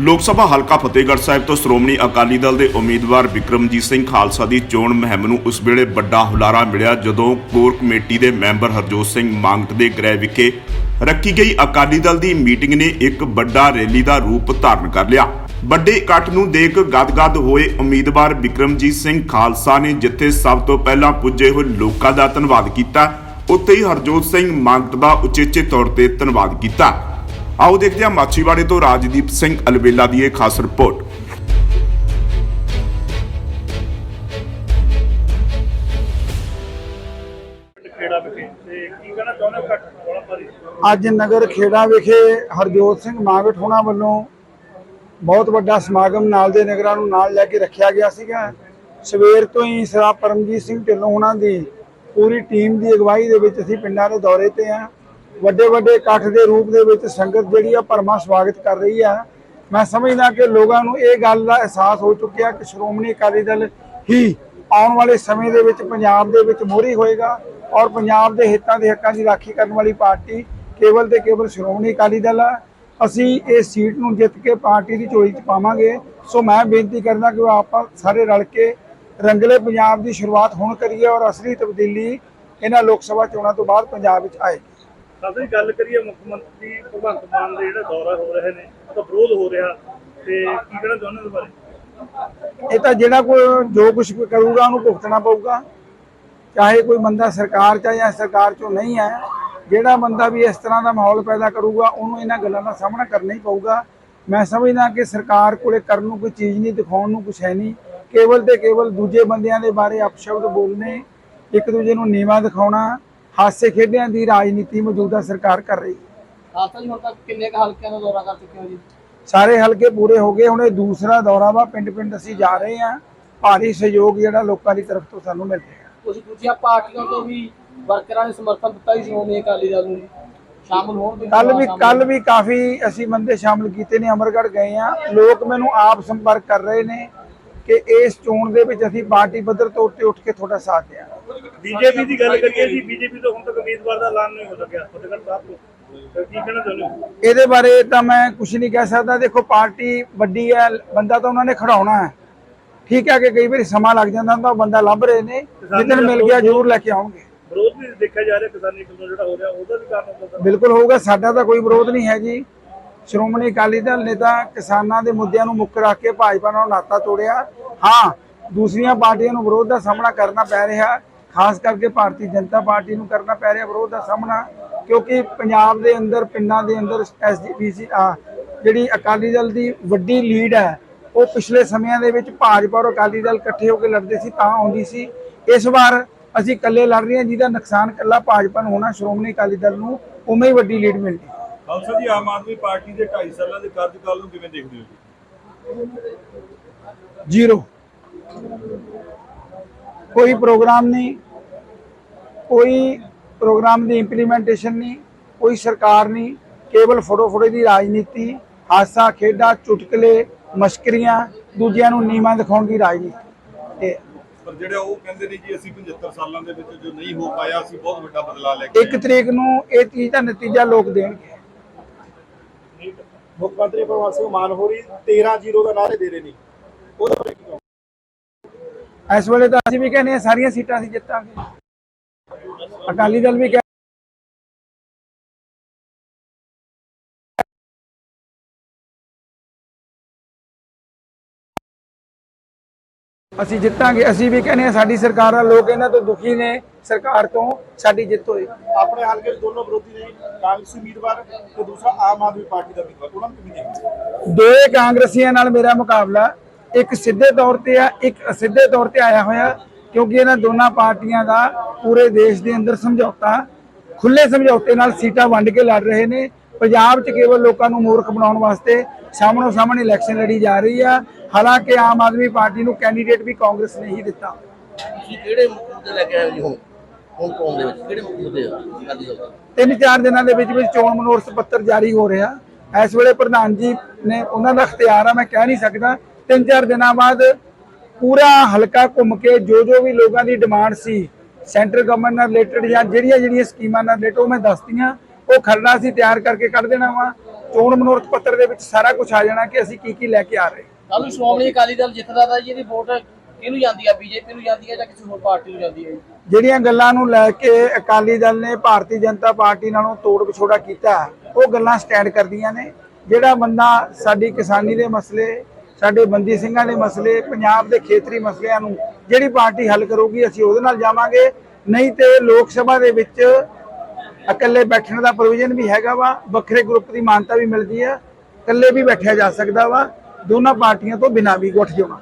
ਲੋਕ ਸਭਾ ਹਲਕਾ ਫਤਿਹਗੜ੍ਹ ਸਾਹਿਬ ਤੋਂ ਸ਼੍ਰੋਮਣੀ ਅਕਾਲੀ ਦਲ ਦੇ ਉਮੀਦਵਾਰ ਵਿਕਰਮਜੀਤ ਸਿੰਘ ਖਾਲਸਾ ਦੀ ਚੋਣ ਮੁਹਿੰਮ ਨੂੰ ਉਸ ਵੇਲੇ ਵੱਡਾ ਹੁਲਾਰਾ ਮਿਲਿਆ ਜਦੋਂ ਕੋਰ ਕਮੇਟੀ ਦੇ ਮੈਂਬਰ ਹਰਜੋਤ ਸਿੰਘ ਮੰਗਟ ਦੇ ਗ੍ਰਹਿ ਵਿਖੇ ਰੱਖੀ ਗਈ ਅਕਾਲੀ ਦਲ ਦੀ ਮੀਟਿੰਗ ਨੇ ਇੱਕ ਵੱਡਾ ਰੈਲੀ ਦਾ ਰੂਪ ਧਾਰਨ ਕਰ ਲਿਆ। ਵੱਡੇ ਇਕੱਠ ਨੂੰ ਦੇਖ ਗਦਗਦ ਹੋਏ ਉਮੀਦਵਾਰ ਵਿਕਰਮਜੀਤ ਸਿੰਘ ਖਾਲਸਾ ਨੇ ਜਿੱਥੇ ਸਭ ਤੋਂ ਪਹਿਲਾਂ ਪੁੱਜੇ ਹੋਏ ਲੋਕਾਂ ਦਾ ਧੰਨਵਾਦ ਕੀਤਾ, ਉੱਥੇ ਹੀ ਹਰਜੋਤ ਸਿੰਘ ਮੰਗਟ ਦਾ ਉਚੇਚੇ ਤੌਰ ਤੇ ਧੰਨਵਾਦ ਕੀਤਾ। ਆਓ ਦੇਖਦੇ ਹਾਂ ਮਾਛੀਵਾੜੇ ਤੋਂ ਰਾਜਦੀਪ ਸਿੰਘ ਅਲਬੇਲਾ ਦੀ ਇਹ ਖਾਸ ਰਿਪੋਰਟ। ਅੱਜ ਨਗਰ ਖੇੜਾ ਵਿਖੇ ਹਰਜੋਤ ਸਿੰਘ ਮਾਗਟ ਹੋਣਾ ਵੱਲੋਂ ਬਹੁਤ ਵੱਡਾ ਸਮਾਗਮ ਨਾਲ ਦੇ ਨਗਰਾਂ ਨੂੰ ਨਾਲ ਲੈ ਕੇ ਰੱਖਿਆ ਗਿਆ ਸੀਗਾ। ਸਵੇਰ ਤੋਂ ਹੀ ਸਰਾ ਪਰਮਜੀਤ ਸਿੰਘ ਢਿੱਲੋਂ ਉਹਨਾਂ ਦੀ ਪੂਰੀ ਟੀਮ ਦੀ ਅਗਵਾਈ ਦੇ ਵਿੱਚ ਅਸੀਂ ਪਿੰਡਾਂ ਦੇ ਦੌਰੇ ਤੇ ਆ ਵੱਡੇ ਵੱਡੇ ਇਕੱਠ ਦੇ ਰੂਪ ਦੇ ਵਿੱਚ ਸੰਗਤ ਜਿਹੜੀ ਆ ਪਰਮਾ ਸਵਾਗਤ ਕਰ ਰਹੀ ਆ। ਮੈਂ ਸਮਝਦਾ ਕਿ ਲੋਕਾਂ ਨੂੰ ਇਹ ਗੱਲ ਦਾ ਅਹਿਸਾਸ ਹੋ ਚੁੱਕਿਆ ਕਿ ਸ਼੍ਰੋਮਣੀ ਅਕਾਲੀ ਦਲ ਹੀ ਆਉਣ ਵਾਲੇ ਸਮੇਂ ਦੇ ਵਿੱਚ ਪੰਜਾਬ ਦੇ ਵਿੱਚ ਮੋਹਰੀ ਹੋਏਗਾ ਔਰ ਪੰਜਾਬ ਦੇ ਹਿੱਤਾਂ ਦੇ ਹੱਕਾਂ ਦੀ ਰਾਖੀ ਕਰਨ ਵਾਲੀ ਪਾਰਟੀ ਕੇਵਲ ਤੇ ਕੇਵਲ ਸ਼੍ਰੋਮਣੀ ਅਕਾਲੀ ਦਲ ਆ। ਅਸੀਂ ਇਸ ਸੀਟ ਨੂੰ ਜਿੱਤ ਕੇ ਪਾਰਟੀ ਦੀ ਝੋਲੀ 'ਚ ਪਾਵਾਂਗੇ। ਸੋ ਮੈਂ ਬੇਨਤੀ ਕਰਦਾ ਕਿ ਆਪਾਂ ਸਾਰੇ ਰਲ ਕੇ ਰੰਗਲੇ ਪੰਜਾਬ ਦੀ ਸ਼ੁਰੂਆਤ ਹੁਣ ਕਰੀਏ ਔਰ ਅਸਲੀ ਤਬਦੀਲੀ ਇਹਨਾਂ ਲੋਕ ਸਭਾ ਚੋਣਾਂ ਤੋਂ ਬਾਅਦ ਪੰਜਾਬ ਵਿੱਚ ਆਏ ਸਾਡੀ ਗੱਲ ਕਰੀਏ ਮੁੱਖ ਮੰਤਰੀ ਭਗਵੰਤ ਮਾਨ ਦੇ ਜਿਹੜਾ ਦੌਰਾ ਹੋ ਰਹੇ ਨੇ ਉਹਦਾ ਵਿਰੋਧ ਹੋ ਰਿਹਾ, ਤੇ ਕੀ ਕਹਿਣਾ ਚਾਹੁੰਦੇ ਇਸ ਬਾਰੇ? ਇਹ ਤਾਂ ਜਿਹੜਾ ਕੋਈ ਜੋ ਕੁਝ ਕਰੂਗਾ, ਉਹਨੂੰ ਭੁਗਤਣਾ ਪਊਗਾ। ਚਾਹੇ ਕੋਈ ਬੰਦਾ ਸਰਕਾਰ ਚ ਜਾਂ ਸਰਕਾਰ ਚੋਂ ਨਹੀਂ ਹੈ ਜਿਹੜਾ ਬੰਦਾ ਵੀ ਇਸ ਤਰ੍ਹਾਂ ਦਾ ਮਾਹੌਲ ਪੈਦਾ ਕਰੂਗਾ, ਉਹਨੂੰ ਇਹਨਾਂ ਗੱਲਾਂ ਦਾ ਸਾਹਮਣਾ ਕਰਨਾ ਹੀ ਪਊਗਾ। ਮੈਂ ਸਮਝਦਾ ਕਿ ਸਰਕਾਰ ਕੋਲੇ ਕਰਨ ਨੂੰ ਕੋਈ ਚੀਜ਼ ਨਹੀਂ, ਦਿਖਾਉਣ ਨੂੰ ਕੁਝ ਹੈ ਨਹੀਂ। ਕੇਵਲ ਤੇ ਕੇਵਲ ਦੂਜੇ ਬੰਦਿਆਂ ਦੇ ਬਾਰੇ ਅਪਸ਼ਬਦ ਬੋਲਣੇ, ਇੱਕ ਦੂਜੇ ਨੂੰ ਨੀਵਾ ਦਿਖਾਉਣਾ ਹਾਸੇ ਖੇਡਿਆਂ ਦੀ ਰਾਜਨੀਤੀ ਮੌਜੂਦਾ ਸਰਕਾਰ ਕਰ ਰਹੀ। ਹੈ ਖਾਲਸਾ ਜੀ ਹੁਣ ਤੱਕ ਕਿੰਨੇ ਕੁ ਹਲਕਿਆਂ ਦਾ ਦੌਰਾ ਕਰ ਚੁੱਕੇ ਹੋ ਜੀ? ਸਾਰੇ ਹਲਕੇ ਪੂਰੇ ਹੋ ਗਏ ਹੁਣ ਇਹ ਦੂਸਰਾ ਦੌਰਾ ਵਾ ਪਿੰਡ ਪਿੰਡ ਅਸੀਂ ਜਾ ਰਹੇ ਹਾਂ। ਭਾਰੀ ਸਹਿਯੋਗ ਜਿਹੜਾ ਲੋਕਾਂ ਦੀ ਤਰਫ ਤੋਂ ਸਾਨੂੰ ਮਿਲ ਰਿਹਾ। ਕੁਝ ਦੂਜੀਆਂ ਪਾਰਟੀਆਂ ਤੋਂ ਵੀ ਵਰਕਰਾਂ ਨੇ ਸਮਰਥਨ ਦਿੱਤਾ ਹੀ ਸ਼੍ਰੋਮਣੀ ਅਕਾਲੀ ਦਲ ਨੂੰ ਸ਼ਾਮਲ ਹੋਣ ਦੇ ਕੱਲ ਵੀ ਕੱਲ ਵੀ ਕਾਫੀ ਅਸੀਂ ਬੰਦੇ ਸ਼ਾਮਲ ਕੀਤੇ ਨੇ ਅਮਰਗੜ੍ਹ ਗਏ ਆ ਲੋਕ ਮੈਨੂੰ ਆਪ ਸੰਪਰਕ ਕਰ ਰਹੇ ਨੇ ਕਿ ਇਸ ਚੋਣ ਦੇ ਵਿੱਚ ਅਸੀਂ ਪਾਰਟੀ ਪੱਧਰ ਤੋਂ ਉੱਤੇ ਉੱਠ ਕੇ ਤੁਹਾਡਾ ਸਾਥ ਦਿਆਂ ਬੀਜੇਪੀ ਦੀ ਗੱਲ ਕਰੀਏ ਜੀ ਬੀਜੇਪੀ ਤੋਂ ਹੁਣ ਤੱਕ ਉਮੀਦਵਾਰ ਦਾ ਐਲਾਨ ਨਹੀਂ ਹੋ ਸਕਿਆ। ਫਤਿਹਗੜ੍ਹ ਸਾਹਿਬ ਤੋਂ। ਇਹਦੇ ਬਾਰੇ ਤਾਂ ਮੈਂ ਕੁਝ ਨਹੀਂ ਕਹਿ ਸਕਦਾ। ਦੇਖੋ ਪਾਰਟੀ ਵੱਡੀ ਹੈ ਬੰਦਾ ਤਾਂ ਉਹਨਾਂ ਨੇ ਖੜਾਉਣਾ ਹੈ। ਠੀਕ ਹੈ ਕਿ ਕਈ ਵਾਰੀ ਸਮਾਂ ਲੱਗ ਜਾਂਦਾ ਉਹ ਬੰਦਾ ਲੱਭ ਰਹੇ ਨੇ ਜਿੱਦਣ ਮਿਲ ਗਿਆ ਜ਼ਰੂਰ ਲੈ ਕੇ ਆਉਣਗੇ। ਵਿਰੋਧ ਵੀ ਦੇਖਿਆ ਜਾ ਰਿਹਾ ਕਿਸਾਨੀ ਅੰਦੋਲਨ ਜਿਹੜਾ ਹੋ ਰਿਹਾ ਉਹਦਾ ਵੀ ਕਾਰਨ ਬਿਲਕੁਲ ਹੋਊਗਾ ਸਾਡਾ ਤਾਂ ਕੋਈ ਵਿਰੋਧ ਨਹੀਂ ਹੈ ਜੀ। ਸ਼੍ਰੋਮਣੀ ਅਕਾਲੀ ਦਲ ਨੇ ਤਾਂ ਕਿਸਾਨਾਂ ਦੇ ਮੁੱਦਿਆਂ ਨੂੰ ਮੁੱਖ ਰੱਖ ਕੇ ਭਾਜਪਾ ਨਾਲ ਨਾਤਾ ਤੋੜਿਆ। ਹਾਂ ਦੂਸਰੀਆਂ ਪਾਰਟੀਆਂ ਨੂੰ ਵਿਰੋਧ ਦਾ ਸਾਹਮਣਾ ਕਰਨਾ ਪੈ ਰਿਹਾ। ਖਾਸ ਕਰਕੇ ਭਾਰਤੀ ਜਨਤਾ ਪਾਰਟੀ ਨੂੰ ਕਰਨਾ ਪੈ ਰਿਹਾ ਵਿਰੋਧ ਦਾ ਸਾਹਮਣਾ ਕਿਉਂਕਿ ਪੰਜਾਬ ਦੇ ਅੰਦਰ ਪਿੰਡਾਂ ਦੇ ਅੰਦਰ ਐਸਜੀਪੀਸੀ ਆ ਜਿਹੜੀ ਅਕਾਲੀ ਦਲ ਦੀ ਵੱਡੀ ਲੀਡ ਹੈ ਉਹ ਪਿਛਲੇ ਸਮਿਆਂ ਦੇ ਵਿੱਚ ਭਾਜਪਾ ਔਰ ਅਕਾਲੀ ਦਲ ਇਕੱਠੇ ਹੋ ਕੇ ਲੜਦੇ ਸੀ ਤਾਂ ਆਉਂਦੀ ਸੀ। ਇਸ ਵਾਰ ਅਸੀਂ ਇਕੱਲੇ ਲੜ ਰਹੇ ਹਾਂ ਜਿਹਦਾ ਨੁਕਸਾਨ ਇਕੱਲਾ ਭਾਜਪਾ ਨੂੰ ਹੋਣਾ ਸ਼੍ਰੋਮਣੀ ਅਕਾਲੀ ਦਲ ਨੂੰ ਉਵੇਂ ਹੀ ਵੱਡੀ ਲੀਡ ਮਿਲਦੀ। ਖਾਲਸਾ ਜੀ ਆਮ ਆਦਮੀ ਪਾਰਟੀ ਦੇ 2.5 ਸਾਲਾਂ ਦੇ ਕਾਰਜਕਾਲ ਨੂੰ ਕਿਵੇਂ ਦੇਖਦੇ ਹੋ ਜੀ? ਜ਼ੀਰੋ। ਕੋਈ ਪ੍ਰੋਗਰਾਮ ਨਹੀਂ ਕੋਈ ਪ੍ਰੋਗਰਾਮ ਦੀ ਇੰਪਲੀਮੈਂਟੇਸ਼ਨ ਨਹੀਂ ਕੋਈ ਸਰਕਾਰ ਨਹੀਂ ਕੇਵਲ ਫੋਟੋ ਫੋਟੋ ਦੀ ਰਾਜਨੀਤੀ ਹਾਸਾ ਖੇਡਾਂ ਚੁਟਕਲੇ ਮਸ਼ਕਰੀਆਂ ਦੂਜਿਆਂ ਨੂੰ ਨੀਵਾਂ ਦਿਖਾਉਣ ਦੀ ਰਾਜਨੀਤੀ। ਪਰ ਜਿਹੜੇ ਉਹ ਕਹਿੰਦੇ ਨੇ ਜੀ ਅਸੀਂ 75 ਸਾਲਾਂ ਦੇ ਵਿੱਚ ਜੋ ਨਹੀਂ ਹੋ ਪਾਇਆ ਅਸੀਂ ਬਹੁਤ ਵੱਡਾ ਬਦਲਾਅ ਲੈ ਕੇ ਇੱਕ ਤਰੀਕ ਨੂੰ ਇਹ ਚੀਜ਼ ਦਾ ਨਤੀਜਾ ਲੋਕ ਦੇਣਗੇ। ਮੁੱਖ ਮੰਤਰੀ ਭਗਵੰਤ ਸਿੰਘ ਮਾਨ ਹੋਰੀ 13-0 ਦਾ ਨਾਰੇ ਦੇ ਰਹੇ ਨੇ। ਉਹਦੇ ਬਾਰੇ ਕੀ? ਇਸ ਵੇਲੇ ਤਾਂ ਅਸੀਂ ਵੀ ਕਹਿੰਦੇ ਹਾਂ ਸਾਰੀਆਂ ਸੀਟਾਂ ਅਸੀਂ ਜਿੱਤਾਂਗੇ। ਅਕਾਲੀ ਦਲ ਵੀ ਕਹਿ ਅਸੀਂ ਜਿੱਤਾਂਗੇ। ਅਸੀਂ ਵੀ ਕਹਿੰਦੇ ਹਾਂ ਸਾਡੀ ਸਰਕਾਰ ਆ ਲੋਕ ਇਹਨਾਂ ਤੋਂ ਦੁਖੀ ਨੇ। ਸਰਕਾਰ ਤੋਂ ਸਾਡੀ ਜਿੱਤ ਹੋਈ। ਆਪਣੇ ਹਲਕੇ 'ਚ ਦੋਨੋਂ ਵਿਰੋਧੀ ਨੇ ਕਾਂਗਰਸੀ ਉਮੀਦਵਾਰ ਤੇ ਦੂਸਰਾ ਆਮ ਆਦਮੀ ਪਾਰਟੀ ਦਾ ਉਮੀਦਵਾਰ। ਉਹਨਾਂ ਨੂੰ ਕਿਵੇਂ ਦੇਖਦੇ? ਦੋਏ ਕਾਂਗਰਸੀਆਂ ਨਾਲ ਮੇਰਾ ਮੁਕਾਬਲਾ ਇੱਕ ਸਿੱਧੇ ਤੌਰ ਤੇ ਆ ਇੱਕ ਅਸਿੱਧੇ ਤੌਰ ਤੇ ਆਇਆ ਹੋਇਆ ਕਿਉਂਕਿ ਇਹਨਾਂ ਦੋਨਾਂ ਪਾਰਟੀਆਂ ਦਾ ਪੂਰੇ ਦੇਸ਼ ਦੇ ਅੰਦਰ ਸਮਝੌਤਾ ਖੁੱਲੇ ਸਮਝੌਤੇ ਨਾਲ ਸੀਟਾਂ ਵੰਡ ਕੇ ਲੜ ਰਹੇ ਨੇ। ਪੰਜਾਬ 'ਚ ਕੇਵਲ ਲੋਕਾਂ ਨੂੰ ਮੂਰਖ ਬਣਾਉਣ ਵਾਸਤੇ ਸਾਹਮਣੋ ਸਾਹਮਣੇ ਇਲੈਕਸ਼ਨ ਲੜੀ ਜਾ ਰਹੀ ਆ। ਹਾਲਾਂਕਿ ਆਮ ਆਦਮੀ ਪਾਰਟੀ ਨੂੰ ਕੈਂਡੀਡੇਟ ਵੀ ਕਾਂਗਰਸ ਨੇ ਹੀ ਦਿੱਤਾ। ਤੁਸੀਂ ਕਿਹੜੇ ਮੁੱਦੇ ਲੈ ਕੇ ਆਏ ਹੋ ਜੀ ਹੁਣ? ਹੁਣ ਚੋਣ ਦੇ ਵਿੱਚ? ਕਿਹੜੇ ਮੁੱਦੇ ਆ ਅਕਾਲੀ ਦਲ ਦੇ? ਤਿੰਨ ਚਾਰ ਦਿਨਾਂ ਦੇ ਵਿੱਚ ਵਿੱਚ ਚੋਣ ਮਨੋਰਥ ਪੱਤਰ ਜਾਰੀ ਹੋ ਰਿਹਾ। ਇਸ ਵੇਲੇ ਪ੍ਰਧਾਨ ਜੀ ਨੇ ਉਹਨਾਂ ਦਾ ਅਖਤਿਆਰ ਆ ਮੈਂ ਕਹਿ ਨਹੀਂ ਸਕਦਾ ਤਿੰਨ ਚਾਰ ਦਿਨਾਂ ਬਾਅਦ ਪੂਰਾ ਹਲਕਾ ਘੁੰਮ ਕੇ ਜੋ ਜੋ ਵੀ ਲੋਕਾਂ ਦੀ ਡਿਮਾਂਡ ਸੀ ਸੈਂਟਰ ਗਵਰਨਮੈਂਟ ਨਾਲ ਰਿਲੇਟਡ ਜਾਂ ਜਿਹੜੀਆਂ ਜਿਹੜੀਆਂ ਸਕੀਮਾਂ ਨਾਲ ਰਿਲੇਟਡ ਉਹ ਮੈਂ ਦੱਸਤੀਆਂ ਉਹ ਖਰੜਾ ਸੀ ਤਿਆਰ ਕਰਕੇ ਕੱਢ ਦੇਣਾ ਵਾ। ਚੋਣ ਮਨੋਰਥ ਪੱਤਰ ਦੇ ਵਿੱਚ ਸਾਰਾ ਕੁਝ ਆ ਜਾਣਾ ਕਿ ਅਸੀਂ ਕੀ ਕੀ ਲੈ ਕੇ ਆ ਰਹੇ। ਕੱਲ ਨੂੰ ਸ਼੍ਰੋਮਣੀ ਅਕਾਲੀ ਦਲ ਜਿੱਤਦਾ ਤਾਂ ਜੀ ਇਹਦੀ ਵੋਟ ਕਿਹਨੂੰ ਜਾਂਦੀ ਆ ਬੀਜੇਪੀ ਨੂੰ ਜਾਂਦੀ ਹੈ ਜਾਂ ਕਿਸੇ ਹੋਰ ਪਾਰਟੀ ਨੂੰ ਜਾਂਦੀ ਹੈ ਜੀ? ਜਿਹੜੀਆਂ ਗੱਲਾਂ ਨੂੰ ਲੈ ਕੇ ਅਕਾਲੀ ਦਲ ਨੇ ਭਾਰਤੀ ਜਨਤਾ ਪਾਰਟੀ ਨਾਲੋਂ ਤੋੜ ਵਿਛੋੜਾ ਕੀਤਾ ਉਹ ਗੱਲਾਂ ਸਟੈਂਡ ਕਰਦੀਆਂ ਨੇ। ਜਿਹੜਾ ਬੰਦਾ ਸਾਡੀ ਕਿਸਾਨੀ ਦੇ ਮਸਲੇ ਸਾਡੇ ਬੰਦੀ ਸਿੰਘਾਂ ਦੇ ਮਸਲੇ, ਪੰਜਾਬ ਦੇ ਖੇਤਰੀ ਮਸਲਿਆਂ ਨੂੰ ਜਿਹੜੀ ਪਾਰਟੀ ਹੱਲ ਕਰੂਗੀ, ਅਸੀਂ ਉਹਦੇ ਨਾਲ ਜਾਵਾਂਗੇ। ਨਹੀਂ ਤੇ ਲੋਕ ਸਭਾ ਦੇ ਵਿੱਚ ਇਕੱਲੇ ਬੈਠਣ ਦਾ ਪ੍ਰੋਵੀਜ਼ਨ ਵੀ ਹੈਗਾ ਵਾ, ਵੱਖਰੇ ਗਰੁੱਪ ਦੀ ਮਾਨਤਾ ਵੀ ਮਿਲਦੀ ਆ ਇਕੱਲੇ ਵੀ ਬੈਠਿਆ ਜਾ ਸਕਦਾ ਵਾ, ਦੋਨਾਂ ਪਾਰਟੀਆਂ ਤੋਂ ਬਿਨਾਂ ਵੀ ਗੁੱਠ ਜਾਣਾ